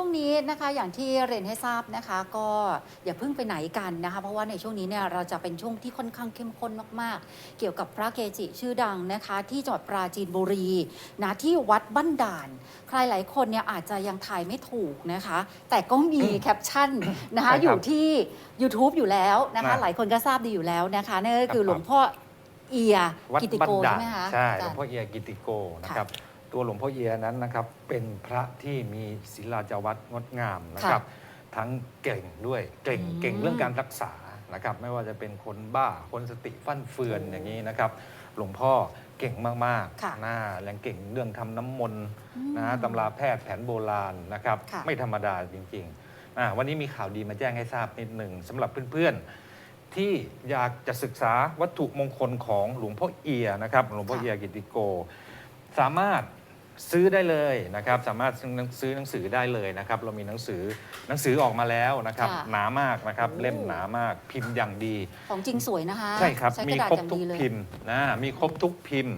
กลับเข้ามาช่วงนี้นะคะอย่างที่เรียนให้ทราบนะคะ ก็อย่าเพิ่งไปไหนกันนะคะเพราะว่าในช่วงนี้เนี่ยเราจะเป็นช่วงที่ค่อนข้างเข้มข้นมากๆ เกี่ยวกับพระเกจิชื่อดังนะคะ ที่จังหวัดปราจีนบุรีนะที่วัดบ้านด่าน ใครหลายคนเนี่ยอาจจะยังถ่ายไม่ถูกนะคะ แต่ก็มีแคปชั่นนะคะใช่ครับอยู่ที่ YouTube อยู่แล้วนะคะนะหลายคนก็ทราบดีอยู่แล้วนะคะนั่นก็คือครับหลวงพ่อเอียวัดกิติบ้านโกด่าใช่นไหมคะใช่หอาลจาวรงย์ พ่อเอียกิติโกนะครับ ตัวหลวงพ่อเอียนั้นนะครับ เป็นพระที่มีศิลาจาวัดงดงามนะครับ ทั้งเก่งด้วยเก่งอืมเก่งเรื่องการรักษานะครับ ไม่ว่าจะเป็นคนบ้าคนสติฟั่นเฟือนโอ้อย่างนี้นะครับ หลวงพ่อเก่งมากค่ะๆนะและเก่งเรื่องทำน้ำมนต์อืมนะตำราแพทย์แผนโบราณนะครับค่ะไม่ธรรมดาจริงๆอ่าวันนี้มีข่าวดีมาแจ้งให้ทราบนิดหนึ่งสำหรับเพื่อนๆ ที่อยากจะศึกษาวัตถุมงคลของหลวงพ่อเอียนะครับ หลวงพ่อค่ะเอียกิติโก สามารถ ซื้อได้เลยนะครับ สามารถซื้อซื้อหนังสือได้เลยนะครับ เรามีหนังสือหนังสือออกมาแล้วนะครับ ค่ะหนามากนะครับ โอ้ เล่มหนามากพิมพ์อย่างดี ของจริงสวยนะคะใช่ครับ ใช้มีกระดาษครบอย่างทุกดีเลย พิมพ์นะ มีครบทุกพิมพ์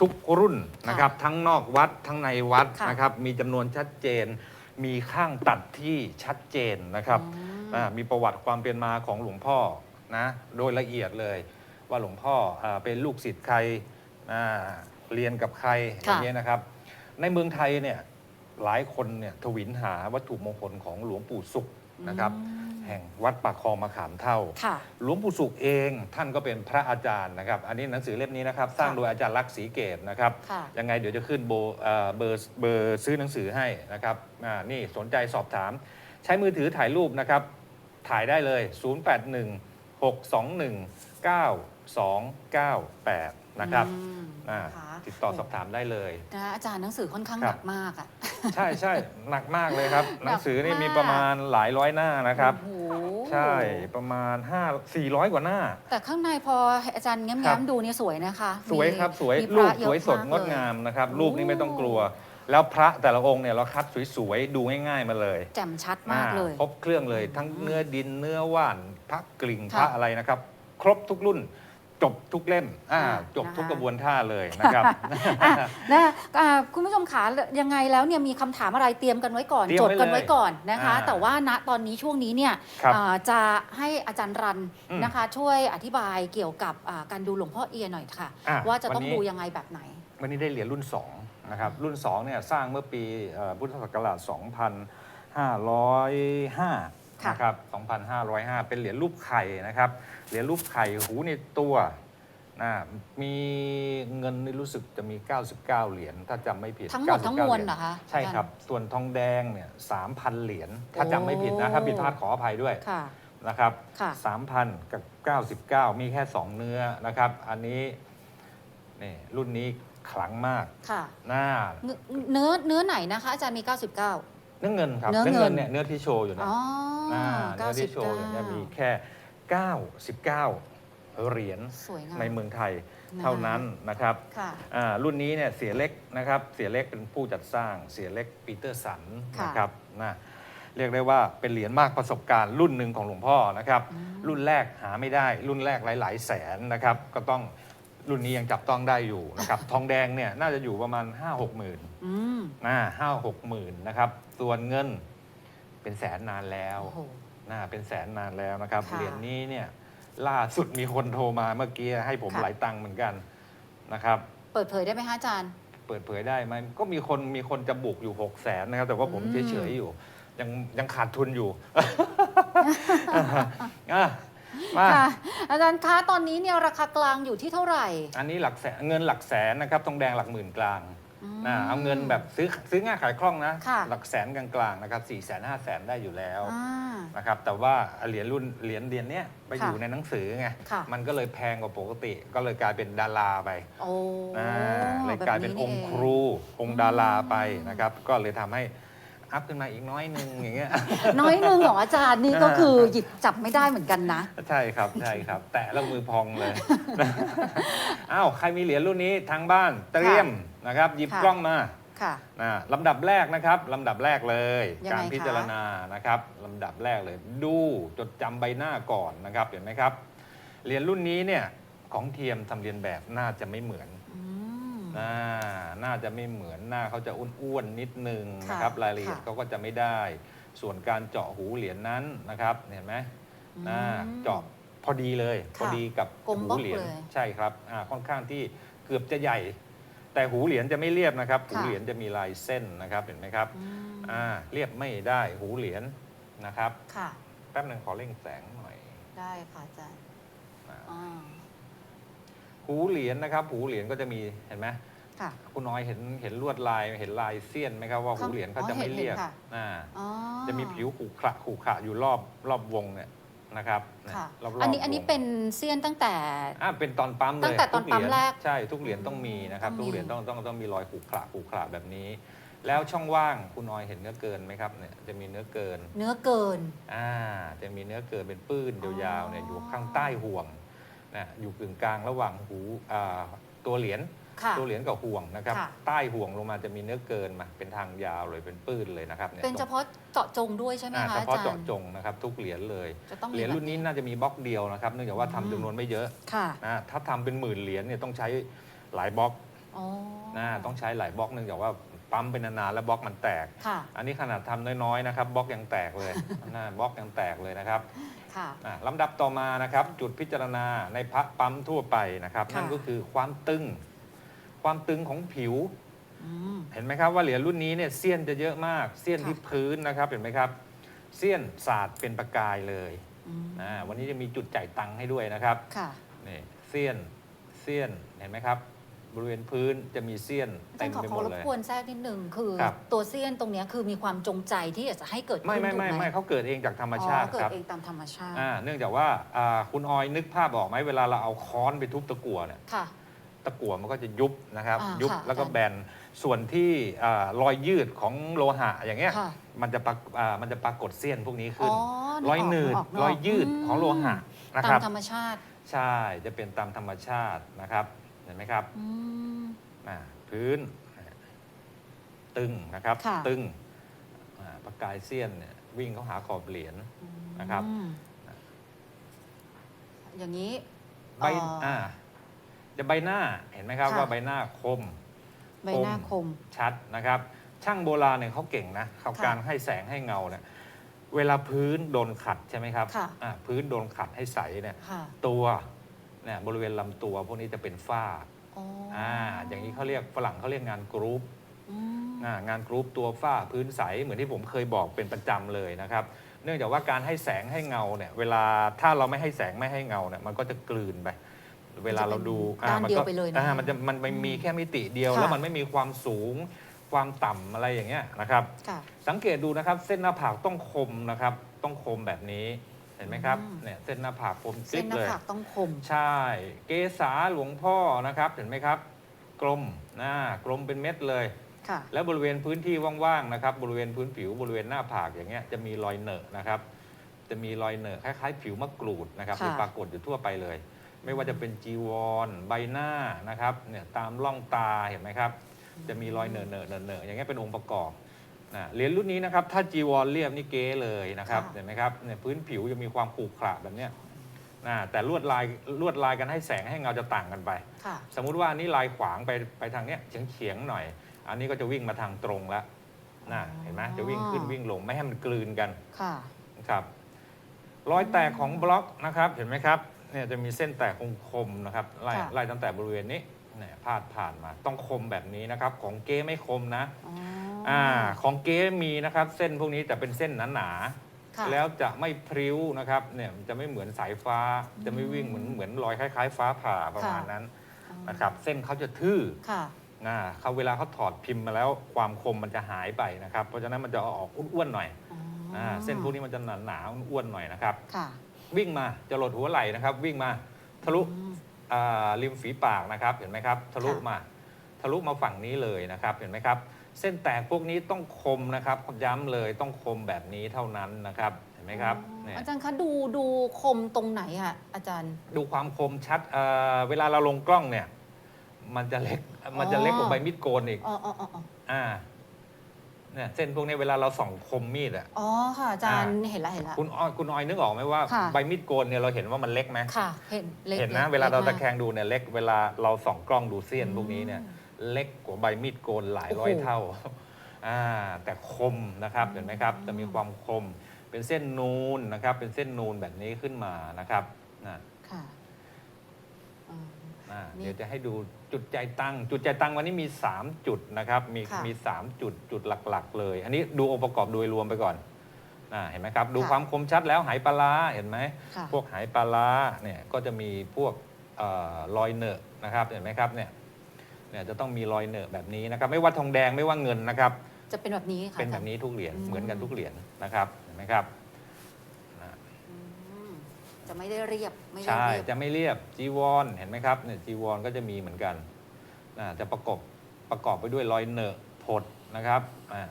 ทุกรุ่นนะครับ ทั้งนอกวัดทั้งในวัดค่ะ นะครับ มีจำนวนชัดเจน มีข้างตัดที่ชัดเจนนะครับอืม อ่ามีประวัติความเป็นมาของหลวงพ่อนะ โดยละเอียดเลย ว่าหลวงพ่ออาเป็นลูกศิษย์ใครอ่าเรียนกับใครอค่ะ ย่างนี้ยนะครับ ในเมืองไทยเนี่ยหลายคนเนี่ยทวินหาวัตถุมงคลของหลวงปู่สุขนะครับอืมแห่งวัดปากคลองมะขามเท่าค่ะหลวงปู่สุขเองท่านก็เป็นพระอาจารย์นะครับ อันนี้หนังสือเล่มนี้นะครับ สร้างค่ะโดยอาจารย์ลักษณ์ศรีเกตนะครับค่ะยังไงเดี๋ยวจะขึ้นโบเอ่อเบอร์เบอร์ซื้อหนังสือให้นะครับอ่านี่สนใจสอบถาม ใช้มือถือถ่ายรูปนะครับ ถ่ายได้เลย 081 621 9298 นะครับอืมอ่านะคะติดต่อสอบถามได้เลย นะคะอาจารย์หนังสือค่อนข้างคหรับนักมากอะ ใช่ใช่หนักมากเลยครับ หนักหนังสือนี่มีมากประมาณหลายร้อยหน้านะครับ โอ้โหใช่ประมาณ 5 400 กว่าหน้า แต่ข้างในพออาจารย์แง้ครัมบๆดูเนี่ยสวยนะคะสวยมีครับสวยมีพรูระปเยสอะวยสดมากงดเลย งามนะครับโอ้รูปนี้ไม่ต้องกลัว แล้วพระแต่ละองค์เนี่ยเราคัดสวยๆ ดูง่ายๆมาเลยแจ่มชัดมากเลยครบเครื่องเลย ทั้งอืมเนื้อดินเนื้อว่านพระกลิ่งค่ะพระอะไรนะครับ ครบทุกรุ่น จบทุกเล่มอ่าค่ะจบทุกนะคะ กระบวนท่าเลยนะครับ อะนะอ่าคุณผู้ชมขายังไงแล้วเนี่ยมีคำถามอะไรเตรียมกันไว้ก่อน เตรียมจไว้ดกันไว้ก่อนนะคะอ่าแต่ว่าณตอนนี้ช่วงนี้เนี่ยครับอ่าจะให้อาจารย์รันอืมนะคะ ช่วยอธิบายเกี่ยวกับอ่าการดูหลวงพ่อเอียหน่อยค่ะ อ่ว่าจะต้องวันนี้ ดูยังไงแบบไหน วันนี้ได้เหรียญรุ่น2นะครับรุ่น2เนี่ยสร้างเมื่อปีเอ่อพุทธศักราช 2505 ค่ะ นะครับ 2505 เป็นเหรียญรูปไข่นะครับ เหรียญรูปไข่หูในตัวนะมีเงินนี่รู้สึกจะมี 99 เหรียญถ้าจำไม่ผิดทั้งหมด99ทั้งมวลเหรียญเหรอคะใช่ครับ ส่วนทองแดงเนี่ย3,000เหรียญถ้าจำไม่ผิดนะถ้าผิดพลาดขออภัยด้วยค่ะนะครับค่ะ3,000กับ99มีแค่ 2 เนื้อนะครับ อันนี้นี่รุ่นนี้ขลังมากค่ะหน้าเนื้อเนื้อเนื้อไหนนะคะอาจารย์มี 99 เนื้อเงินครับเนื้อเนื้อเงิเงินนเนี่ยเนื้อที่โชว์อยู่เนะอ๋ออ่าเนื้อที่โชว์อยู่เนี่ยมีแค่ 99เหรียญสวยงาม ในเมืองไทยนะคะเท่านั้นนะครับค่ะ อ่ารุ่นนี้เนี่ยเสียเล็กนะครับเสียเล็กเป็นผู้จัดสร้างเสียเล็กปีเตอร์สันค่ะ นะครับนะเรียกได้ว่าเป็นเหรียญมากประสบการณ์รุ่นหนึ่งของหลวงพ่อนะครับ อืม รุ่นแรกหาไม่ได้ รุ่นแรกหลาย ๆ แสนนะครับ ก็ต้องรุ่นนี้ยังจับต้องได้อยู่นะครับ ทองแดงเนี่ยน่าจะอยู่ประมาณ 5 6 หมื่นอืมนะห้าหกหมื่นนะครับส่วนเงินเป็นแสนนานแล้วโอ้โห นะเป็นแสนนานแล้วนะครับค่ะเหรียญนี้เนี่ยล่าสุดมีคนโทรมาเมื่อกี้ให้ผมค่ะ หลายตังค์เหมือนกันนะครับ เปิดเผยได้ไหมคะอาจารย์ เปิดเผยได้ไหมก็มีคนมีคนจะบุกอยู่6 0แสนนะครับ แต่ว่าผมอืม เฉยๆอยู่ ยังยังขาดทุนอยู่อะมาค่ะ อาจารย์คะตอนนี้เนี่ยราคากลางอยู่ที่เท่าไหร่ อันนี้หลักแสนเงินหลักแสนนะครับทองแดงหลักหมื่นกลางม นะเอาเงินแบบซื้อซื้อง่ายขายคล่องนะ ค่ะหลักแสนกลางๆนะครับสี่แสนห้าแสนได้อยู่แล้วอ่านะครับแต่ว่าเหรียญรุ่นเหรียญเดียนเนี้ยไปค่ะอยู่ในหนังสือไงค่ะ มันก็เลยแพงกว่าปกติ ก็เลยกลายเป็นดาราไปโอ้อ่าเลยแบบกลายเป็นองค์เครูองค์ดาราไปอืมนะครับ ก็เลยทำให้อัพขึ้นมาอีกน้อยหนึงอย่างเงี้ย น้อยหนึงของอาจารย์นี่ก็อ่าคือหยิบจับไม่ได้เหมือนกันนะ ใช่ครับใช่ครับ แตะแล้วมือพองเลย อ้าวใครมีเหรียญรุ่นนี้ทางบ้านเตรียม นะครับหยิบค่ะ กล้องมาค่ะ นะลำดับแรกนะครับลำดับแรกเลย ยังไงการคะพิจารณานะครับลำดับแรกเลย ดูจดจำใบหน้าก่อนนะครับเห็นไหมครับเหรียญรุ่นนี้เนี่ยของเทียมทำเรียนแบบน่าจะไม่เหมือนอืม อ่าน่าจะไม่เหมือนหน้าเขาจะอ้วนๆนิดนึงค่ะนะครับรายละเอียดค่ะ เขาก็จะไม่ได้ ส่วนการเจาะหูเหรียญนั้นนะครับเห็นไหมอืมอ่าเจาะพอดีเลย ค่ะพอดีกับกลมหูบล็อกเหรียญเลย ใช่ครับอ่าค่อนข้างที่เกือบจะใหญ่ แต่หูเหรียญจะไม่เรียบนะครับ หูค่ะเหรียญจะมีลายเส้นนะครับเห็นไหมครับอืมอ่าเรียบไม่ได้หูเหรียญนะครับค่ะ แป๊บหนึ่งขอเร่งแสงหน่อยได้ค่ะอาจารย์อ่าอ่าหูเหรียญนะครับ หูเหรียญก็จะมีเห็นไหมค่ะ คุณน้อยเห็นเห็นลวดลายเห็นลายเสี้ยนไหมครับว่าครัหูบเหรียญเขาอ๋อจะไม่เห็นเรียบเห็นค่ะ อ่าอ๋อจะมีผิวขรุขระขรุขระอยู่รอบรอบวงเนี่ย นะครับเนี่ยค่ะรอบๆอันนี้อันนี้วงเป็นเซียนตั้งแต่ อ่าเป็นตอนปั๊มเลยตั้งแต่ตอนทุเหรียญปั๊มแรกใช่ทุกเหรียญต้องมีนะครับ ต้องมีทุกเหรียญต้องต้องต้องมีรอยขรุขระขรุขระแบบนี้ แล้วช่องว่างคุณน้อยเห็นเนื้อเกินไหมครับเนี่ยจะมีเนื้อเกิน เนื้อเกิน อ่าจะมีเนื้อเกินเป็นปื้นยาวๆเนี่ยอยู่ข้างใต้ห่วงนะอยู่กึ่งกลางระหว่างหูอ่าตัวเหรียญ ค่ะตัวเหรียญกับห่วงนะครับ ค่ะ ใต้ห่วงลงมาจะมีเนื้อเกินมาเป็นทางยาวเลยเป็นปื้นเลยนะครับยเป็นเฉพาะเจาะจงด้วยใช่ไหมอ่าคะเฉอาพาะจารเจาะย์จงนะครับทุกเหรียญเลย จะต้องมีเหรียญรุ่นนี้น่าจะมีบล็อกเดียวนะครับเนื่องจากว่าทำจำนวนไม่เยอะค่ะนะถ้าทำเป็นหมื่นเหรียญเนี่ยต้องใช้หลายบล็อกอ๋อนะต้องใช้หลายบล็อกเนื่องจากว่าปั๊มเป็นนานๆแล้วบล็อกมันแตก ค่ะ อันนี้ขนาดทำน้อยๆนะครับบล็อกยังแตกเลย นะบล็อกยังแตกเลยนะครับ ค่ะ อะลำดับต่อมานะครับจุดพิจารณาในพระปั๊มทั่วไปนะครับ ค่ะ นั่นก็คือความตึง ความตึงของผิว อืม เห็นไหมครับว่าเหรียญรุ่นนี้เนี่ยเสี้ยนจะเยอะมากเสี้ยนค่ะ ที่พื้นนะครับเห็นไหมครับเสี้ยนสาดเป็นประกายเลยอืมนะวันนี้จะมีจุดจ่ายตังค์ให้ด้วยนะครับค่ะ นี่เสี้ยนเสี้ยนเห็นไหมครับ บริเวณพื้นจะมีเสี้ยนอาจาเต็รมย์ขอไปขหอมดรบเลยกวนแทรกนิดหนึ่งคือครับ ตัวเซียนตรงเนี้ยคือมีความจงใจที่อยากจะให้เกิดขึ้นไม่ไม่ไม่ถูกหไม่เขาเกิดเองจากธรรมชาติอ๋อเกิคดรับเองตามธรรมชาติอ่าเนื่องจากว่าอ่าคุณออยนึกภาพออกไหมเวลาเราเอาค้อนไปทุบตะกั่วเนี่ย ค่ะ ตะกั่วมันก็จะยุบนะครับอ่ายุบค่ะแล้วก็อาจารย์แบนส่วนที่อ่ารอยยืดของโลหะอย่างเงี้ยค่ะมันจะปรากอ่ามันจะปรากฏเสี้ยนพวกนี้ขึ้น อ๋อรอยหนืดกกรอยยืดของโลหะนะตาครัมบธรรมชาติใช่จะเป็นตามธรรมชาตินะครับเห็นไหมครับอืม อ่าพื้นตึงนะครับ ค่ะ ตึงอ่าประกายเสี้ยนเนี่ยวิ่งเข้าหาขอบเหรียญ นะครับ อืมอย่างนี้ ใบเอ่ออ่อ่าจะใบหน้าเห็นไหมครับค่ะ ว่าใบหน้าคม ใบหน้าคม ชัดนะครับ ช่างโบราณเนี่ยเขาเก่งนะเขาค่ะการให้แสงให้เงาเนี่ยเวลาพื้นโดนขัดใช่ไหมครับค่ะ อ่าพื้นโดนขัดให้ใสเนี่ยค่ะตัวเนี่ยบริเวณลำตัวพวกนี้จะเป็นฝ้าอ๋ออ่าอย่างนี้เขาเรียกฝรั่งเขาเรียกงานกรุ๊ปอืมอ่างานกรุ๊ปตัวฝ้าพื้นใสเหมือนที่ผมเคยบอกเป็นประจำเลยนะครับ เนื่องจากว่าการให้แสงให้เงาเนี่ยเวลาถ้าเราไม่ให้แสงไม่ให้เงาเนี่ยมันก็จะกลืนไป เวลาเราดูด้านมัเดียวก็ไปเลยนะ อ่ามันจะมันไม่มีแค่มิติเดียว ค่ะ แล้วมันไม่มีความสูงความต่ำอะไรอย่างเงี้ยนะครับ ค่ะ สังเกตดูนะครับ เส้นหน้าผากต้องคมนะครับ ต้องคมแบบนี้เห็นไหมครับอืม เนี่ยเส้นหน้าผากคมกเส้รินบหน้าเลย ผากต้องคม ใช่ เกษาหลวงพ่อนะครับ เห็นไหมครับ กลมนะกลมเป็นเม็ดเลย ค่ะ แล้วบริเวณพื้นที่ว่างๆนะครับ บริเวณพื้นผิวบริเวณหน้าผากอย่างเงี้ยจะมีรอยเหนอะนะครับ จะมีรอยเหนอะคล้ายๆ ผิวมะกรูดนะครับค่ะ ที่ปรากฏอยู่ทั่วไปเลย ไม่ว่าจะเป็นจีวร ใบหน้านะครับเนี่ยตามร่องตาเห็นไหมครับ จะมีรอยเหนอะเหนอะเหนอะเหนอะอย่างเงี้ยเป็นองค์ประกอบนะเหรียญรุ่นนี้นะครับ ถ้าจีวรเรียบนี่เก๋เลยนะครับค่ะ เห็นไหมครับเนี่ยพื้นผิวจะมีความขรุขระแบบเนี้ยนะแต่ลวดลายลวดลายกันให้แสงให้เงาจะต่างกันไป ค่ะ สมมุติว่าอันนี้ลายขวางไปไปทางเนี้ยเฉียงเฉียงๆหน่อย อันนี้ก็จะวิ่งมาทางตรงแล้วนะเห็นไหมจะวิ่งขึ้นวิ่งลงไม่ให้มันกลืนกันค่ะนะครับ รอยแตกของบล็อกนะครับเห็นไหมครับ เนี่ยจะมีเส้นแตกคมๆนะครับไล่ค่ะ ไล่ตั้งแต่บริเวณนี้เนี่ยพาดผ่านมา ต้องคมแบบนี้นะครับ ของเก้ไม่คมนะอ๋ออ่าของเก้มีนะครับ เส้นพวกนี้แต่เป็นเส้นหนาค่ะ ๆแล้วจะไม่พริ้วนะครับเนี่ยมันจะไม่เหมือนสายฟ้าจะไม่วิ่งเหมือนเหมือนรอยคล้าย ๆ ฟ้าผ่าประมาณนั้นอ๋อนะครับ เส้นเขาจะทื่อ ค่ะนะเขาเวลาเขาถอดพิมพ์มาแล้วความคมมันจะหายไปนะครับ เพราะฉะนั้นมันจะออกอ้วนๆหน่อยอ๋ออ่าเส้นพวกนี้มันจะหนาหนาๆอ้วนๆหน่อยนะครับ ค่ะ วิ่งมาจะหลดหัวไหล่นะครับ วิ่งมาทะลุอืมอ่าริมฝีปากนะครับเห็นไหมครับทะลุค่ะมา ทะลุมาฝั่งนี้เลยนะครับเห็นไหมครับ เส้นแตกพวกนี้ต้องคมนะครับย้ำเลยต้องคมแบบนี้เท่านั้นนะครับเห็นไหมครับอ๋อเนี่ยอาจารย์คะดูดูคมตรงไหนอะอาจารย์ ดูความคมชัดเอ่อเวลาเราลงกล้องเนี่ย มันจะเล็กมันจะเล็กกว่าใบมีดโกนอีกอ๋ออ๋ออ๋ออ๋ออ่า เนี่ยเส้นพวกนี้เวลาเราส่องคมมีดอะ อ๋อค่ะอาจารย์เห็นละเห็นละ คุณอ้อยคุณออยนึกออกไหมว่าค่ะ ใบมีดโกนเนี่ยเราเห็นว่ามันเล็กไหมค่ะ เห็นเล็กเห็นนะล็กเวลาเราล็ตะกมกแคงดูเนี่ยเล็กเวลาเราส่องกล้องดูเสี้ยนพวกนี้เนี่ย เล็กกว่าใบมีดโกนหลายร้อยโอ้โหเท่าอ่าแต่คมนะครับอืมเห็นไหมครับจะมีความคมเป็นเส้นนูนนะครับ เป็นเส้นนูนแบบนี้ขึ้นมานะครับนะค่ะอืม อ่านี่เดี๋ยวจะให้ดูจุดใจตังจุดใจตังวันนี้มี 3 จุดนะครับ มีค่ะมี 3 จุดจุดหลักๆ เลย อันนี้ดูองค์ประกอบโดยรวมไปก่อนอ่าเห็นไหมครับ ดูค่ะ ความคมชัดแล้วหายปลาร้าเห็นไหม ค่ะ พวกหายปลาร้าเนี่ยก็จะมีพวกเออรอยเหนอะนะครับเห็นไหมครับเนี่ยเนี่ยจะต้องมีรอยเหนอะแบบนี้นะครับไม่ว่าทองแดงไม่ว่าเงินนะครับ จะเป็นแบบนี้ค่ะเป็นแบอาจารบย์ นี้ทุกเหรียญอืม เหมือนกันทุกเหรียญนะครับเห็นไหมครับนะอืม จะไม่ได้เรียบไม่ได้ใช่เรียบจะไม่เรียบจีวรเห็นไหมครับเนี่ยจีวรก็จะมีเหมือนกันนะจะประกอบประกอบไปด้วยรอยเหนอะผดนะครับอ่า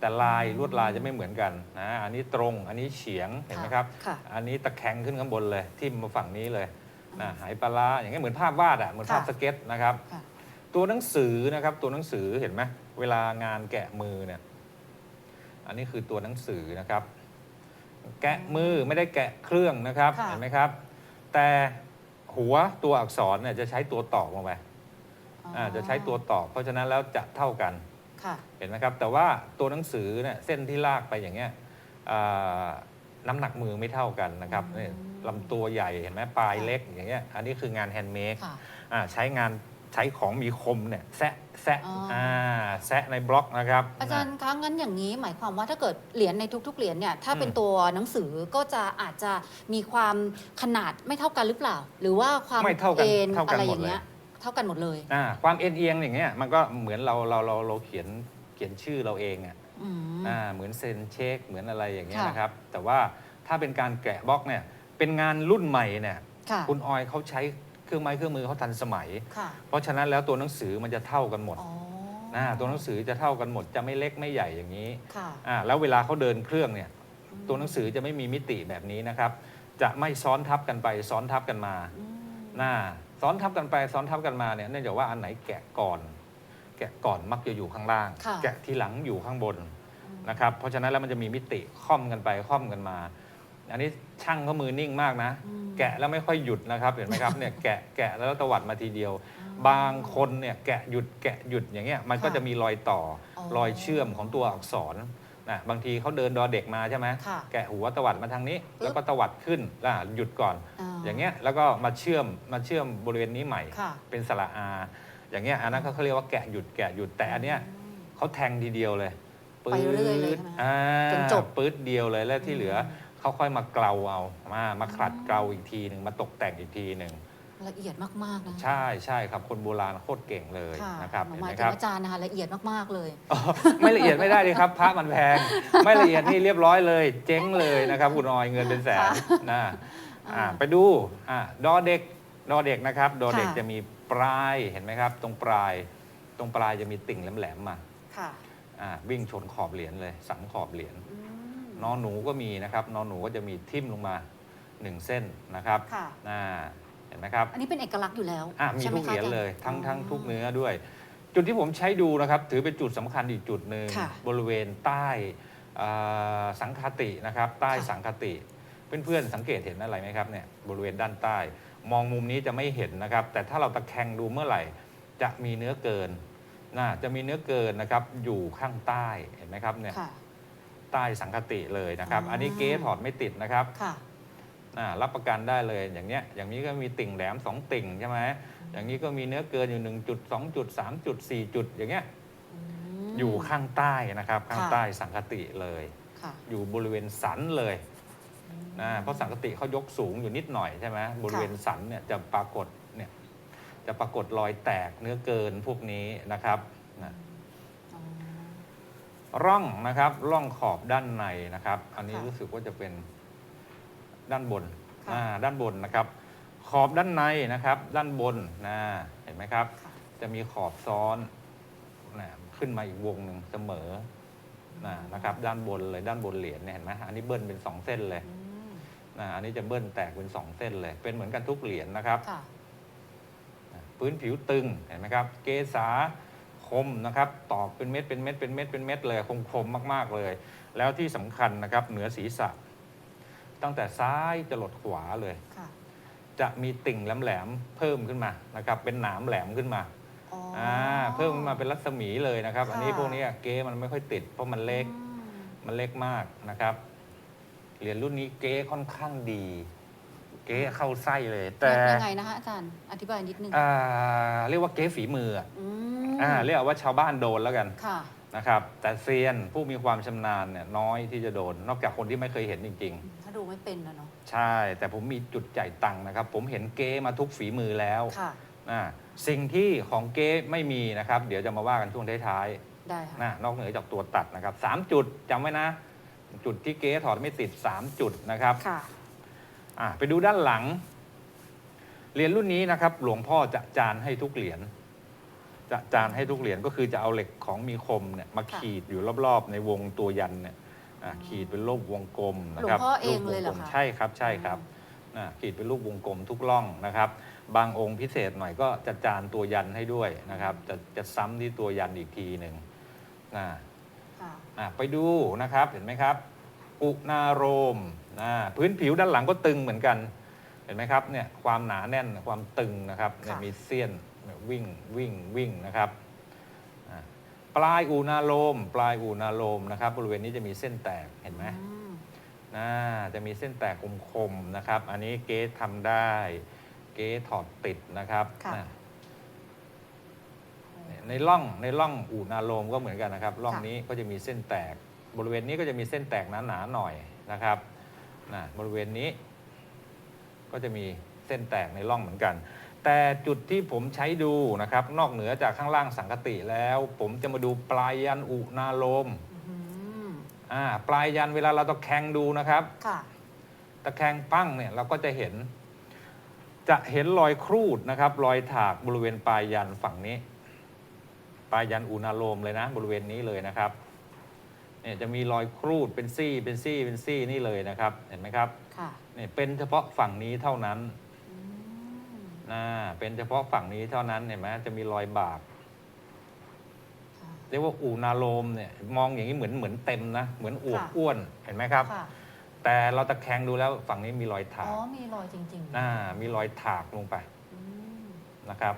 แต่ลายอืมลวดลายจะไม่เหมือนกันนะอันนี้ตรงอันนี้เฉียงเห็นไหมครับ ค่ะอันนี้ตะแคงขึ้นข้างบนเลยทิ่มมาฝั่งนี้เลยนะหายปลาร้าอย่างเงี้ยเหมือนภาพวาดอะเหมือนภาพค่ะสเก็ตนะครับ ค่ะ ตัวหนังสือนะครับตัวหนังสือเห็นไหมเวลางานแกะมือเนี่ยอันนี้คือตัวหนังสือนะครับ แกะมือไม่ได้แกะเครื่องนะครับค่ะ เห็นไหมครับ แต่หัวตัวอักษรเนี่ยจะใช้ตัวตอกลงไปอ๋ออ่าจะใช้ตัวตอกเพราะฉะนั้นแล้วจะเท่ากัน ค่ะ เห็นไหมครับ แต่ว่าตัวหนังสือเนี่ยเส้นที่ลากไปอย่างเงี้ยอ่าน้ำหนักมือไม่เท่ากันนะครับอืม นี่ลำตัวใหญ่เห็นไหมปลายเล็กอย่างเงี้ยอันนี้คืองานแฮนด์เมดค่ะ อ่าใช้งาน ใช้ของมีคมเนี่ยแซะแซะอ๋ออ่อ่าแซะในบล็อกนะครับ อาจารย์คะงั้นอย่างนี้หมายความว่าถ้าเกิดเหรียญในทุกๆเหรียญเนี่ยถ้าเป็นตัวหนังสือก็จะอาจจะมีความขนาดไม่เท่ากันหรือเปล่า หรือว่าความไม่เท่ากันอ็นเท่ากันอะไรหมอดย่างเลยเงี้ยเท่ากันหมดเลยอ่าความเอ็นเอียงอย่างเงี้ยมันก็เหมือนเราเราเราเราเขียนเขียนชื่อเราเองอะอืม อ่าเหมือนเซ็นเช็คเหมือนอะไรอย่างเงี้ยค่ะ นะครับ แต่ว่าถ้าเป็นการแกะบล็อกเนี่ยเป็นงานรุ่นใหม่เนี่ย ค่ะ คุณออยเขาใช้ เครื่องไม้เครื่องมือเขาทันสมัย ค่ะเพราะฉะนั้นแล้วตัวหนังสือมันจะเท่ากันหมดอ๋อนะตัวหนังสือจะเท่ากันหมดจะไม่เล็กไม่ใหญ่อย่างนี้ค่ะอ่าแล้วเวลาเขาเดินเครื่องเนี่ยตัวหนังสือจะไม่มีมิติแบบนี้นะครับ จะไม่ซ้อนทับกันไปซ้อนทับกันมาอืมหน้าซ้อนทับกันไปซ้อนทับกันมาเนี่ยเนื่องจากว่าอันไหนแกะก่อน แกะก่อนมักจะอยู่ข้างล่าง ค่ะ แกะทีหลังอยู่ข้างบนอืมนะครับ เพราะฉะนั้นแล้วมันจะมีมิติค่อมกันไปค่อมกันมา อันนี้ช่างเขามือนิ่งมากนะ อืม แกะแล้วไม่ค่อยหยุดนะครับเห็นไหมครับเนี่ยแกะแกะแล้วตวัดมาทีเดียว บางคนเนี่ยแกะหยุดแกะหยุดอย่างเงี้ยมันก็ค่ะจะมีรอยต่อออรอยเชื่อมของตัวอักษรนะบางทีเขาเดินดอเด็กมาใช่ไหมค่ะแกะหัวตวัดมาทางนี้ ปึ๊บ แล้วก็ตวัดขึ้นอ่าหยุดก่อน อย่างเงี้ยแล้วก็มาเชื่อมมาเชื่อมบริเวณนี้ใหม่ ค่ะเป็นสระอา อย่างเงี้ยอันนั้นเขาเรียกว่าแกะหยุดแกะหยุดแต่อันเนี้ย อืม เขาแทงทีเดียวเลยไปเรื่อยเลยใช่ไหมอ่าจนจบปื๊ดเดียวเลยแล้วที่เหลืออม เขาค่อยมาเกลาเอามามาขัดอืมเกลาอีกทีหนึ่งมาตกแต่งอีกทีหนึ่งละเอียดมากๆนะใช่ใช่ครับคนโบราณโคตรเก่งเลยค่ะนะครับหนูเห็นหไหมามยคถึรังบอาจารย์นะคะละเอียดมากๆเลยอ๋อไม่ละเอียดไม่ได้เลยครับพระมันแพงไม่ละเอียดนี่เรียบร้อยเลย เจ๊งเลยนะครับคุณออยเงินเป็นแสนค่ะนะอ่าอ่าไปดูอ่าดอเด็กดอเด็กนะครับ ดอเด็กค่ะจะมีปลายเห็นไหมครับ ตรงปลาย ตรงปลายจะมีติ่งแหลมๆมาค่ะอ่าวิ่งชนขอบเหรียญเลยสังขอบเหรียญอืม นอนหนูก็มีนะครับนอนหนูก็จะมีทิ่มลงมาหนึ่งเส้นนะครับค่ะอ่าเห็นไหมครับอันนี้เป็นเอกลักษณ์อยู่แล้วอะมีใช่ไหทุกเหรียญคะาจา เลยทั้งอ๋อทั้งทุกเนื้อด้วย จุดที่ผมใช้ดูนะครับ ถือเป็นจุดสำคัญอีกจุดหนึ่งค่ะบริเวณใต้อ่าสังคตินะครับ ใต้ค่ะ สังคติ เพื่อนๆสังเกตเห็นอะไรไหมครับเนี่ยบริเวณด้านใต้ มองมุมนี้จะไม่เห็นนะครับ แต่ถ้าเราตะแคงดูเมื่อไหร่ จะมีเนื้อเกินนะจะมีเนื้อเกินนะครับอยู่ข้างใต้เห็นไหมครับเนี่ย ค่ะ ใต้สังคติเลยนะครับอ๋ออัอันนี้เก๊ถอดไม่ติดนะครับค่ะ อ่ารับประกันได้เลยอย่างเนี้ยอย่างนี้ก็มีติ่งแหลม 2 ติ่งใช่ไหมอย่างนี้ก็มีเนื้อเกินอยู่1จุด2จุด3จุด4จุดอย่างเงี้ยมอยู่ข้างใต้นะครับ ข้างค่ะใต้สังคติเลย ค่ะ อยู่บริเวณสันเลยนะเพราะสังคติเขายกสูงอยู่นิดหน่อยใช่ไหมบริเวณสันเนี่ยจะปรากฏเนี่ยจะปรากฏรอยแตกเนื้อเกินพวกนี้นะครับนะอ๋อ ร่องนะครับร่องขอบด้านในนะครับ อันนี้ค่ะ รู้สึกว่าจะเป็นด้านบนค่ะ อ่าด้านบนนะครับ ขอบด้านในนะครับ ด้านบนนะเห็นไหมครับ ค่ะ จะมีขอบซ้อนนะขึ้นมาอีกวงหนึ่งเสมอนะนะครับ ด้านบนเลยด้านบนเหรียญเนี่ยเห็นไหมอันนี้เบิ้ลเป็นสองเส้นเลยอืมนะอันนี้จะเบิ้ลแตกเป็นสองเส้นเลย เป็นเหมือนกันทุกเหรียญนะครับ ค่ะ พื้นผิวตึงเห็นไหมครับ เกษา คมนะครับตอกเป็นเม็ดเป็นเม็ดเป็นเม็ดเป็นเม็ดเลยคมคมๆมาก ๆเลย แล้วที่สำคัญนะครับเหนือศีรษะ ตั้งแต่ซ้ายจะหลดขวาเลยค่ะจะมีติ่งแหลมๆเพิ่มขึ้นมานะครับเป็นหนามแหลมขึ้นมาอ๋ออ่าเพิ่มมาเป็นรัศมีเลยนะครับค่ะอันนี้พวกนี้เก๊มันไม่ค่อยติด เพราะมันเล็กอืมมันเล็กมากนะครับเหรียญรุ่นนี้เก๊ค่อนข้างดี เก๊เข้าไส้เลย แต่ยังไงนะคะอาจารย์อธิบายนิดนึงอ่าเรียกว่าเก๊ฝีมืออะอื ม อ่าเรียกว่าชาวบ้านโดนแล้วกันค่ะ นะครับ แต่เซียนผู้มีความชำนาญเนี่ยน้อยที่จะโดน นอกจากคนที่ไม่เคยเห็นจริง ถ้าดูไม่เป็นนะเนาะ ๆ ใช่ แต่ผมมีจุดจ่ายตังค์นะครับ ผมเห็นเก๊มาทุกฝีมือแล้วค่ะ อ่าสิ่งที่ของเก๊ไม่มีนะครับ เดี๋ยวจะมาว่ากันช่วงท้ายได้ค่ะๆนะนอกเหนือจากตัวตัดนะครับสามจุดจำไว้นะ จุดที่เก๊ถอดไม่ติด 3 จุดนะครับค่ะ อะไปดูด้านหลัง เหรียญรุ่นนี้นะครับ หลวงพ่อจะจานให้ทุกเหรียญ จะจานให้ทุกเหรียญก็คือจะเอาเหล็กของมีคมเนี่ยมาค่ะขีดอยู่รอบๆ ในวงตัวยันเนี่ยอะขีดเป็นรูปวงกลมนะครับหลวงพ่อเองรูปวเลยเหรอกมคะใช่ครับใช่ครับอะขีดเป็นรูปวงกลมทุกร่องนะครับ บางองค์พิเศษหน่อยก็จะจานตัวยันให้ด้วยนะครับ จะจะซ้ำที่ตัวยันอีกทีหนึ่งนะ ค่ะ อะไปดูนะครับเห็นไหมครับอุณาโรมอ่าพื้นผิวด้านหลังก็ตึงเหมือนกัน เห็นไหมครับเนี่ยความหนาแน่นความตึงนะครับเนี่ยค่ะ มีเสี้ยนเนี่ย วิ่งวิ่งวิ่งนะครับอ่าปลายอุณาโลม ปลายอุณาโลมนะครับ บริเวณนี้จะมีเส้นแตกเห็นไหมอืมน่าจะมีเส้นแตกคมๆนะครับ อันนี้เกสทำได้ เกสถอดติดนะครับค่ะอะเนี่ยในร่องในร่องอุณาโลมก็เหมือนกันนะครับร่องค่ะนี้ก็จะมีเส้นแตก บริเวณนี้ก็จะมีเส้นแตกหนาๆหน่อยนะครับนะบริเวณนี้ ก็จะมีเส้นแตกในร่องเหมือนกัน แต่จุดที่ผมใช้ดูนะครับ นอกเหนือจากข้างล่างสังกติแล้ว ผมจะมาดูปลายยันอุณาโลมอืมอ่าปลายยันเวลาเราตะแคงดูนะครับ ค่ะตะแคงปั้งเนี่ยเราก็จะเห็น จะเห็นรอยครูดนะครับ รอยถากบริเวณปลายยันฝั่งนี้ ปลายยันอุณาโลมเลยนะ บริเวณนี้เลยนะครับเนี่ยจะมีรอยครูดเป็นซี่เป็นซี่เป็นซี่นี่เลยนะครับ เห็นไหมครับค่ะเนี่ยเป็นเฉพาะฝั่งนี้เท่านั้นอืม นะเป็นเฉพาะฝั่งนี้เท่านั้นเห็นไหมจะมีรอยบากค่ะเรียกว่าอูนาโลมเนี่ยมองอย่างนี้เหมือนเหมือนเต็มนะ เหมือนอวบค่ะอ้วนเห็นไหมครับค่ะแต่เราตะแคงดูแล้วฝั่งนี้มีรอยถาอ๋อกมีรอยจริงๆอ่ามีรอยถากลงไปอืมนะครับ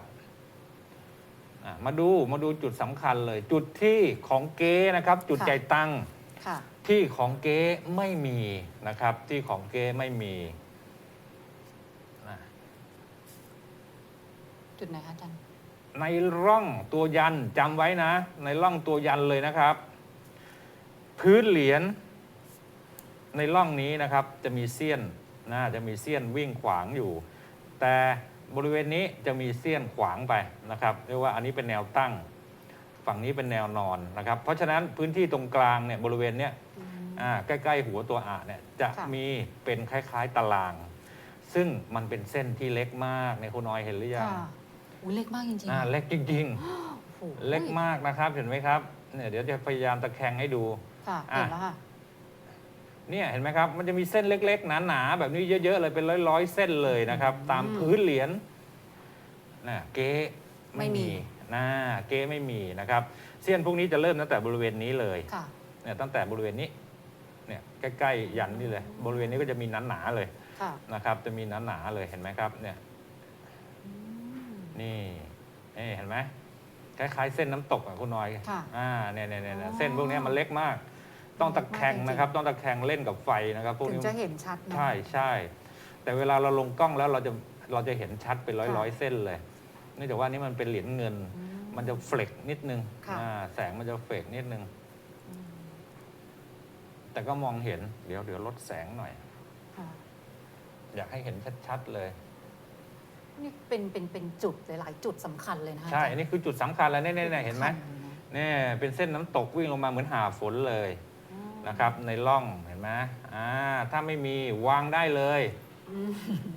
อะมาดูมาดูจุดสำคัญเลย จุดที่ของเก๊นะครับ จุดใจายตังค์ค่ะที่ของเก๊ไม่มีนะครับ ที่ของเก๊ไม่มีนะ จุดไหนคะอาจารย์ ในร่องตัวยันจำไว้นะ ในร่องตัวยันเลยนะครับ พื้นเหรียญในร่องนี้นะครับจะมีเสี้ยนนะจะมีเสี้ยนวิ่งขวางอยู่ แต่บริเวณนี้จะมีเสี้ยนขวางไปนะครับเรียกว่าอันนี้เป็นแนวตั้ง ฝั่งนี้เป็นแนวนอนนะครับ เพราะฉะนั้นพื้นที่ตรงกลางเนี่ยบริเวณเนี้ยอืมอ่าใกล้ๆหัวตัวอะเนี่ยจะค่ะ มีเป็นคล้ายๆตาราง ซึ่งมันเป็นเส้นที่เล็กมากในคุณน้อยเห็นหรือยัง ค่ะ อุ้ยเล็กมากจริงๆอ่าเล็กจริงโอ้โหๆ เล็กมากนะครับเห็นไหมครับเนี่ยเดี๋ยวจะพยายามตะแคงให้ดู ค่ะอะเห็นแล้วค่ะ เนี่ยเห็นไหมครับ มันจะมีเส้นเล็กๆ หนาๆ แบบนี้เยอะๆ เลยเป็นร้อยๆ เส้นเลยนะครับอืมตามพื้นเหรียญนะเก๊ไม่ไม่มี มีนะเก๊ไม่มีนะครับ เส้นพวกนี้จะเริ่มตั้งแต่บริเวณนี้เลยค่ะ เนี่ยตั้งแต่บริเวณนี้เนี่ยใกล้ๆยันนี่เลย บริเวณนี้ก็จะมีหนาๆเลยค่ะ นะครับ จะมีหนาๆเลยเห็นไหมครับเนี่ยอืม นี่นี่เห็นไหมคล้าย ๆ เส้นน้ำตกอะคุณน้อยค่ะอ่าเนี่ยเนี่ยเนี่ยอ๋อเส้นพวกเนี้ยมันเล็กมาก ต้องตะแคงเล็กมากจริงๆนะครับ ต้องตะแคงเล่นกับไฟนะครับพวกถึงนี้ จะเห็นชัดนะ ใช่ใช่ แต่เวลาเราลงกล้องแล้วเราจะเราจะเห็นชัดเป็นร้อยค่ะร้อยเส้นเลยเนื่องจากว่านี่มันเป็นเหรียญเงิน อืมันจะเฟลกนิดนึงค่ะ อ่าแสงมันจะเฟลกนิดนึง อืมแต่ก็มองเห็นเดี๋ยวเดี๋ยวลดแสงหน่อย ค่ะ อยากให้เห็นชัดๆเลย นี่เป็นเป็นเป็นจุดหลายๆจุดสำคัญเลยนะคะใช่าจารย์อันนี้คือจุดสำคัญแล้วเนี่ยเนี่ยเนี่ยเห็นไหมสำคัญลยนะเนี่ยเป็นเส้นน้ำตกวิ่งลงมาเหมือนหาฝนเลยอืมนะครับ ในร่องเห็นไหมอ่าถ้าไม่มีวางได้เลยอืม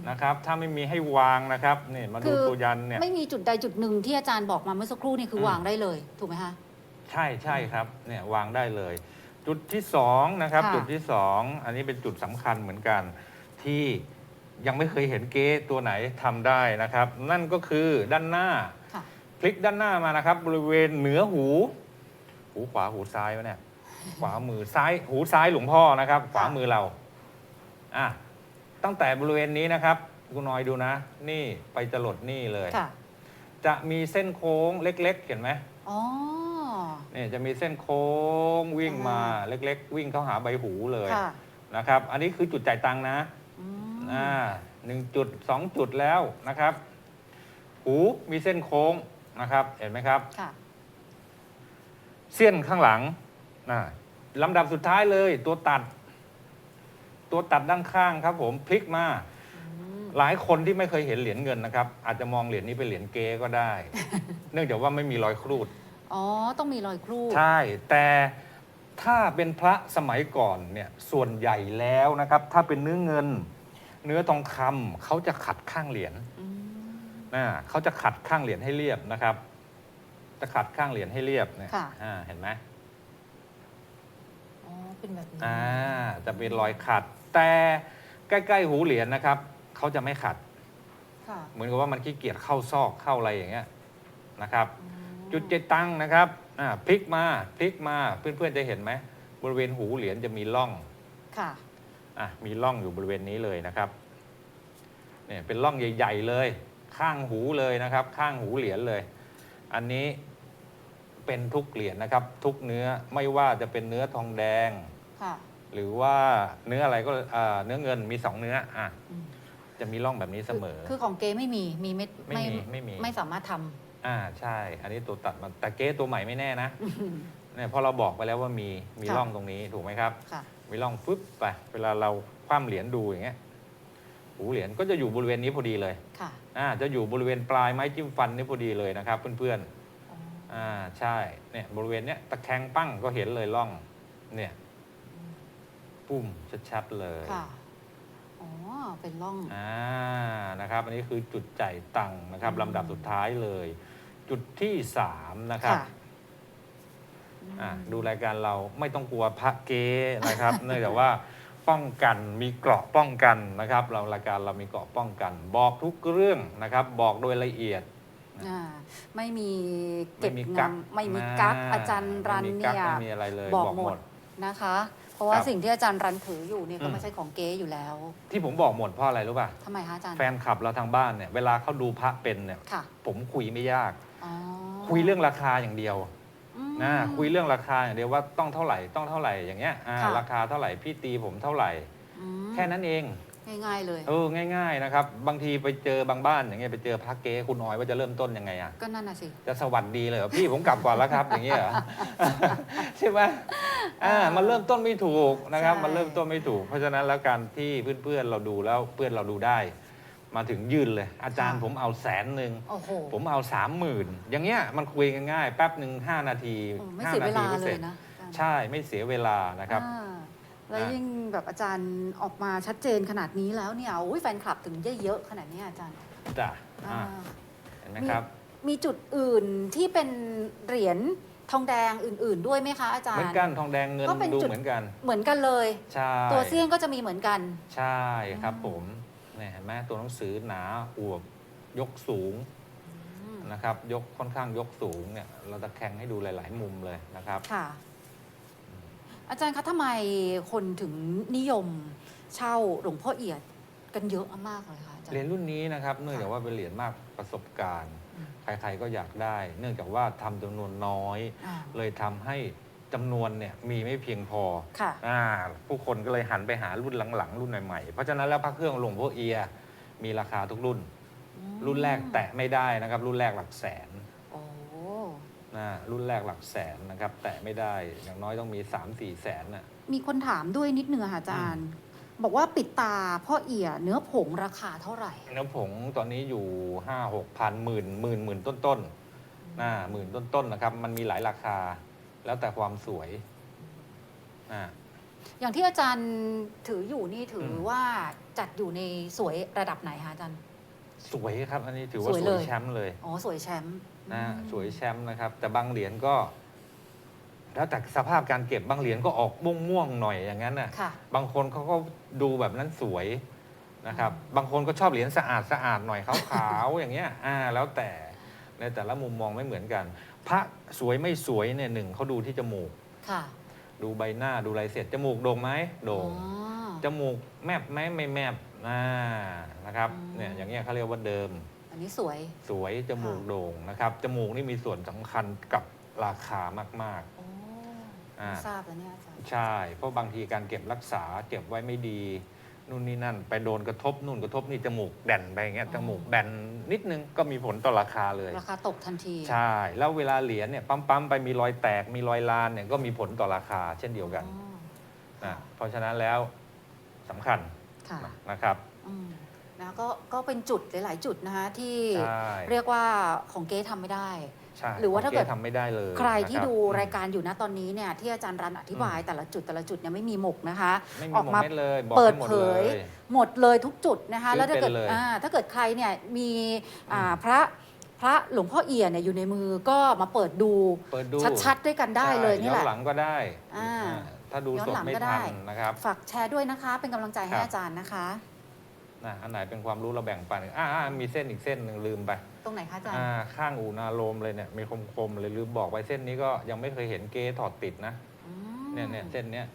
นะครับ ถ้าไม่มีให้วางนะครับนี่มาคืดูอตัวยันเนี่ย ไม่มีจุดใดจุดหนึ่งที่อาจารย์บอกมาเมื่อสักครู่นี่คืออม วางได้เลยถูกไหมคะ ใช่ใช่ครับเนี่ยวางได้เลย จุดที่สองนะครับค่ะ จุดที่สองอันนี้เป็นจุดสำคัญเหมือนกันที่ ยังไม่เคยเห็นเก๊ตัวไหนทำได้นะครับ นั่นก็คือด้านหน้า ค่ะพลิกด้านหน้ามานะครับ บริเวณเหนือหู หูขวาหูซ้ายวะเนี่ย ขวามือซ้ายหูซ้ายหลวงพ่อนะครับ ขวามือเราอะตั้งแต่บริเวณนี้นะครับคุณน้อยดูนะ นี่ไปจรดนี่เลย ค่ะจะมีเส้นโค้งเล็ก ๆ เห็นไหมอ๋อ เนี่ยจะมีเส้นโค้งวิ่งมาอ่า เล็ก ๆ วิ่งเข้าหาใบหูเลยค่ะนะครับ อันนี้คือจุดจ่ายตังค์นะ อืมอ่าหนึ่งจุดสองจุดแล้วนะครับ หูมีเส้นโค้งนะครับ เห็นไหมครับ ค่ะ เส้นข้างหลังนะลำดับสุดท้ายเลย ตัวตัด ตัวตัดด้านข้างครับ ผมพลิกมาอืมหลายคนที่ไม่เคยเห็นเหรียญเงินนะครับ อาจจะมองเหรียญนี้เป็นเหรียญเก๊ก็ได้ เนื่องจากว่าไม่มีรอยครูด อ๋อ ต้องมีรอยครูด ใช่ แต่ถ้าเป็นพระสมัยก่อนเนี่ย ส่วนใหญ่แล้วนะครับ ถ้าเป็นเนื้อเงิน เนื้อทองคำเขาจะขัดข้างเหรียญอืมนะเขาจะขัดข้างเหรียญให้เรียบนะครับ จะขัดข้างเหรียญให้เรียบเนี่ยค่ะอ่าเห็นไหมอ๋อเป็นแบบนี้อ่าจะเป็นรอยขัด แต่ใกล้ๆหูเหรียญนะครับเขาจะไม่ขัดค่ะเหมือนกับว่ามันขี้เกียจเข้าซอกเข้าอะไรอย่างเงี้ยนะครับอืมจุดเจตังค์นะครับอ่าพลิกมาพลิกมาเพื่อนๆจะเห็นไหมบริเวณหูเหรียญจะมีร่องค่ะ อะมีร่องอยู่บริเวณนี้เลยนะครับเนี่ยเป็นร่องใหญ่ ๆ เลย ข้างหูเลยนะครับ ข้างหูเหรียญเลย อันนี้เป็นทุกเหรียญนะครับ ทุกเนื้อไม่ว่าจะเป็นเนื้อทองแดง ค่ะ หรือว่าเนื้ออะไรก็อ่าเนื้อเงินมีสองเนื้ออะอืม จะมีร่องแบบนี้เสมอ คือของเกไม่มี มีเม็ดไม่มีไม่มี ไม่สามารถทำ อ่าใช่ อันนี้ตัวตัดมาแต่เก๊ตัวใหม่ไม่แน่นะอืมเนี่ยเพราะเราบอกไปแล้วว่ามีมีค่ะ ร่องตรงนี้ถูกไหมครับ ค่ะ มีร่องฟึบไปเวลาเราคว่ำเหรียญดูอย่างเงี้ยหูเหรียญก็จะอยู่บริเวณนี้พอดีเลยค่ะอ่าจะอยู่บริเวณปลายไม้จิ้มฟันนี่พอดีเลยนะครับ เพื่อนอ๋อๆอ่าใช่เนี่ยบริเวณเนี้ยตะแคงปั้งก็เห็นเลยร่องเนี่ยปุ้มชัดๆเลยค่ะ อ๋อ เป็นร่อง อ่านะครับ อันนี้คือจุดจ่ายตังค์นะครับอืมลำดับสุดท้ายเลย จุดที่สามนะครับค่ะอะดูรายการเราไม่ต้องกลัวพระเก๊นะครับ เนื่องจากว่าป้องกันมีเกราะป้องกันนะครับ เรารายการเรามีเกราะป้องกัน บอกทุกเรื่องนะครับ บอกโดยละเอียดอ่าไม่มีเก็บไม่มีงกั๊กำไม่มีกักอ่าอาจารย์รันไม่มีเนี่กั๊กยไม่มีอะไรเลยบอกหมดนะคะ เพราะว่าครับสิ่งที่อาจารย์รันถืออยู่เนี่ยก็อืมไม่ใช่ของเก๊อยู่แล้ว ที่ผมบอกหมดเพราะอะไรรู้ป่ะทำไมคะอาจารย์แฟนคลับเราทางบ้านเนี่ยเวลาเขาดูพระเป็นเนี่ยค่ะผมคุยไม่ยากอ๋อ คุยเรื่องราคาอย่างเดียวอืมนะคุยเรื่องราคาอย่างเดียวว่าต้องเท่าไหร่ต้องเท่าไหร่อย่างเงี้ยอ่าค่ะราคาเท่าไหร่พี่ตีผมเท่าไหร่อืมแค่นั้นเองง่ายๆเลยเออง่าย ๆนะครับ บางทีไปเจอบางบ้านอย่างเงี้ยไปเจอพระเก๊คุณออยว่าจะเริ่มต้นยังไงอะก็นั่นน่ะสิจะสวัสดีเลยเหรอพี่ผมกลับก่อนแล้วครับ อย่างเงี้ยเหรอใช่ไหมอ่ามันเริ่มต้นไม่ถูกนะครับใช่มันเริ่มต้นไม่ถูก เพราะฉะนั้นแล้วการที่เพื่อนๆเราดูแล้วเพื่อนเราดูได้ มาถึงยื่นเลย อาจารย์ผมเอาแสนหนึ่งโอ้โห ผมเอาสามหมื่นอย่างเงี้ยมันคุยกันง่ายแป๊บหนึ่งห้านาทีโอ้ไม่ห้าเสียนาเวทีลาก็เลเสร็ยจนะอาจารย์ใช่ไม่เสียเวลานะครับ อ่าแล้วอะยิ่งแบบอาจารย์ออกมาชัดเจนขนาดนี้แล้วเนี่ยโอ้ยแฟนคลับถึงได้เยอะขนาดนี้อาจารย์จ้ะอ่าอ่าเห็นไหมครับ มีจุดอื่นที่เป็นเหรียญทองแดงอื่น ๆ ด้วยไหมคะอาจารเหมือนย์กันทองแดงเงินก็เป็นดูจุด เหมือนกัน เหมือนกันเลย ใช่ตัวเสี้ยนก็จะมีเหมือนกัน ใช่ครับอืมผม เนี่ยเห็นไหมตัวหนังสือหนาอวบยกสูงอืมนะครับ ยกค่อนข้างยกสูงเนี่ย เราจะแข่งให้ดูหลาย ๆ มุมเลยนะครับค่ะ อาจารย์คะทำไมคนถึงนิยมเช่าหลวงพ่อเอียดกันเยอะมากเลยคะอาจารเหรียญย์รุ่นนี้นะครับ เนื่องจากว่าเป็นเหรียญมากประสบการณ์อืมใคร ๆ ก็อยากได้ เนื่องจากว่าทำจำนวนน้อยอ่าเลยทำให้ จำนวนเนี่ยมีไม่เพียงพอค่ะ อ่าผู้คนก็เลยหันไปหารุ่นหลังๆ รุ่นใหม่ๆ เพราะฉะนั้นแล้วพระเครื่องหลวงพ่อเอียมีราคาทุกรุ่น อืมรุ่นแรกแตะไม่ได้นะครับ รุ่นแรกหลักแสนโอ้ นะรุ่นแรกหลักแสนนะครับ แตะไม่ได้อย่างน้อยต้องมี 3 4 แสนน่ะ มีคนถามด้วยนิดนึงอะค่ะอาจารย์ บอกว่าปิดตาพ่อเอี่ยเนื้อผงราคาเท่าไหร่เนื้อผงตอนนี้อยู่ห้าหกพันหมื่นหมื่นหมื่นต้นต้นๆนะหมื่นต้นต้นๆนะครับ มันมีหลายราคา แล้วแต่ความสวยอ่า อย่างที่อาจารย์ถืออยู่นี่ถืออม ว่าจัดอยู่ในสวยระดับไหนคะอาจารย์ สวยครับ อันนี้ถือว่าสวยสเลวยยแชมป์เลยอ๋อสวยแชมป์นะอืมสวยแชมป์นะครับ แต่บางเหรียญก็ แล้วแต่สภาพการเก็บบางเหรียญก็ออกม่วงม่วงๆหน่อยอย่างนั้นน่ะ ค่ะ บางคนเขาก็ดูแบบนั้นสวยนะครับ บางคนก็ชอบเหรียญสะอาดสะอาดหน่อยขาวๆ อย่างเงี้ย อ่า แล้วแต่ในแต่ละมุมมองไม่เหมือนกัน พระสวยไม่สวยเนี่ยหนึ่งเขาดูที่จมูก ค่ะ ดูใบหน้าดูลายเสร็จจมูกโด่งไหมโด่งอ๋อ จมูกแมบไหมไม่แมบอ่านะครับอืม เนี่ยอย่างเงี้ยเขาเรียกว่าเดิม อันนี้สวย สวยจมูกค่ะ โด่งนะครับจมูกนี่มีส่วนสำคัญกับราคามากโอ้อ่าไม่ทราบแล้วเนี่ยอาจารย์ๆใช่ เพราะบางทีการเก็บรักษาเก็บไว้ไม่ดี นู่นนี่นั่น ไปโดนกระทบนู่นกระทบนี่จมูกแด่นไปอย่างเงี้ยอ๋อจมูกแบนนิดนึงก็มีผลต่อราคาเลย ราคาตกทันที ใช่ แล้วเวลาเหรียญเนี่ยปั๊มๆไปมีรอยแตกมีรอยลานเนี่ยก็มีผลต่อราคาเช่นเดียวกันอ๋อนะเพราะฉะนั้นแล้วสำคัญค่ะนะครับอืมนะก็ก็เป็นจุดหลาย ๆ จุดนะคะที่ใช่ เรียกว่าของเก๊ทำไม่ได้ ใช่หรือว่าถ้าเกิดโคทำไม่ได้เลยใครที่นะบดูรายการอยู่นะตอนนี้เนี่ยที่อาจารย์รันอธิบายแต่ละจุดแต่ละจุดเนี่ยไม่มีหมกนะคะ ไม่อมีอกโมมาเมนต์เลยบอกเปิดให้หมดเผเลย ย หมดเลยทุกจุดนะคะ ซื้อแล้วถ้าเกิดเป็นเลยอ่าถ้าเกิดใครเนี่ยมีอ่าพระพระหลวงพ่อเอี่ยเนี่ยอยู่ในมือก็มาเปิดดูเปิดดู ชัดๆด้วยกันได้เลยใช่นี่แหย้ละอนหลังก็ได้อ่าอ่าถ้าดูย้อนสดหลังไม่ก็ได้ ทันนะครับ ฝากแชร์ด้วยนะคะ เป็นกำลังใจให้ครับ อาจารย์นะคะ นะอันไหนเป็นความรู้เราแบ่งปันอ่าอ่ามีเส้นอีกเส้นหนึ่งลืมไปตรงไหนคะอาจารย์อ่าข้างอูนาโลมเลยเนี่ยมีคมๆเลยลืมบอกไว้เส้นนี้ก็ยังไม่เคยเห็นเกถอดติดนะอืมเนี่ยเนี่ยเส้นเนี้ย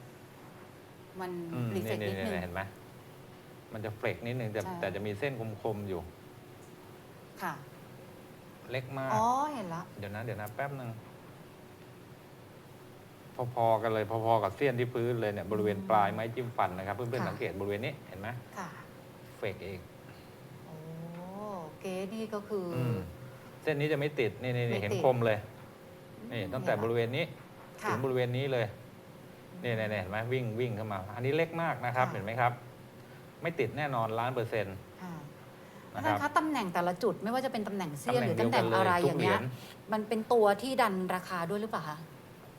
มันอืมรีเฟนี่กนี่นิดนึงนี่เห็นไหมมันจะเฟลกนิดนึงแต่ใช่ แต่จะมีเส้นคมๆอยู่ ค่ะ เล็กมาก อ๋อ เห็นละ เดี๋ยวนะเดี๋ยวนะแป๊บหนึ่งพอๆกันเลยพอๆกับเสี้ยนที่พื้นเลยเนี่ยบริเวณปลายไม้จิ้มฟันนะครับ เพื่อนๆสังเกตบริเวณนี้เห็นไหมค่ะ เฟกเองโอ้เก๋นี่ก็คืออมเส้นนี้จะไม่ติด นี่นี่ไม่นี่เห็นติดคมเลย นี่ตั้งแต่บริเวณนี้ค่ะ ถึงบริเวณนี้เลย นี่นี่นี่เห็นไหมวิ่งวิ่งเข้ามา อันนี้เล็กมากนะครับ ค่ะ เห็นไหมครับ ไม่ติดแน่นอนล้านเปอร์เซ็นต์ค่ะนะอาคจารรับย์คะตำแหน่งแต่ละจุดไม่ว่าจะเป็นตำแหน่งเสี้ยนหรือตำแหน่งดีวกัอะไรทุอกย่างหเงี้รียญมันเป็นตัวที่ดันราคาด้วยหรือเปล่าคะ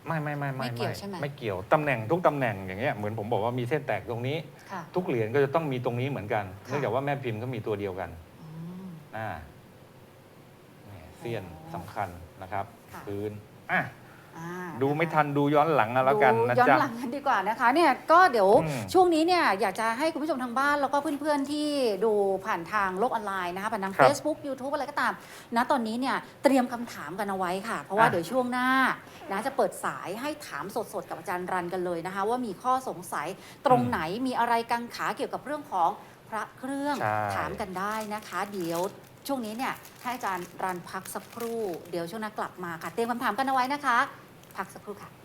ไม่ไม่ไม่ไม่ไม่เกี่ยวใช่ไหม ไม่เกี่ยวตำแหน่งทุกตำแหน่งอย่างเงี้ยเหมือนผมบอกว่ามีเส้นแตกตรงนี้ ค่ะ ทุกเหรียญก็จะต้องมีตรงนี้เหมือนกันค่ะ เนื่องจากว่าแม่พิมพ์ก็มีตัวเดียวกันอืม อ่านี่เสี้ยนอ๋อสำคัญนะครับ ค่ะ พื้นอะ อ่าดูไม่ะคะทันดูย้อนหลังเอาแล้วกันดูนะย้อนจ๊ะหลังกันดีกว่านะคะเนี่ยก็เดี๋ยวอืมช่วงนี้เนี่ยอยากจะให้คุณผู้ชมทางบ้านแล้วก็เพื่อนๆที่ดูผ่านทางโลกออนไลน์นะคะผ่านทาง ครับ Facebook YouTube อะไรก็ตามนะตอนนี้เนี่ยเตรียมคำถามกันเอาไว้ค่ะ เพราะว่าอะ เดี๋ยวช่วงหน้านะจะเปิดสายให้ถามสดๆกับอาจารย์รันกันเลยนะคะ ว่ามีข้อสงสัยตรงไหนมีอะไรกังขาเกี่ยวกับเรื่องของพระเครื่องใช่ ถามกันได้นะคะ เดี๋ยวช่วงนี้เนี่ยให้อาจารย์รันพักสักครู่ เดี๋ยวช่วงหน้ากลับมาค่ะเตรียมคำถามกันเอาไว้นะคะ พักสักครู่ค่ะ